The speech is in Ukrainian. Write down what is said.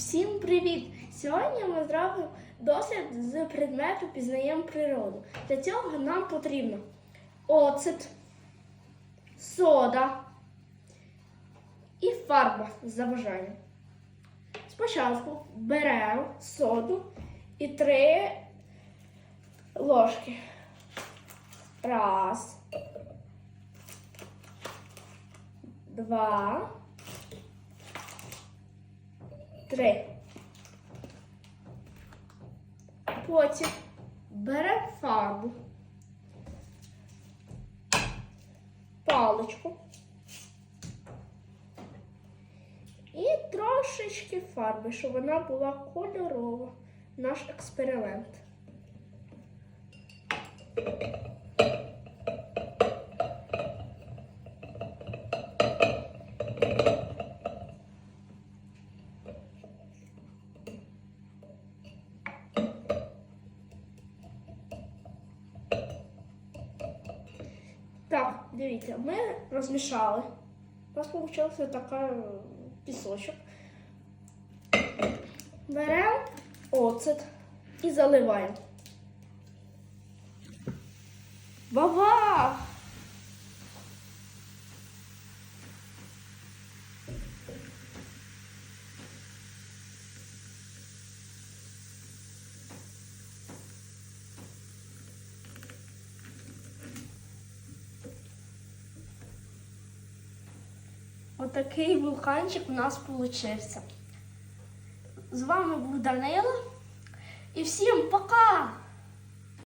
Всім привіт! Сьогодні ми зробимо дослід з предмету пізнаємо природу. Для цього нам потрібно оцет, сода і фарба за бажанням. Спочатку беремо соду і три ложки. Раз. Два. Три. Потім беремо фарбу, паличку і трошечки фарби, щоб вона була кольорова. Наш експеримент. Так, дивіться, ми розмішали. У нас вийшов така е, пісочок. Беремо оцет і заливаємо. Баба! Отакий вулканчик у нас получився. З вами був Данило. І всім пока!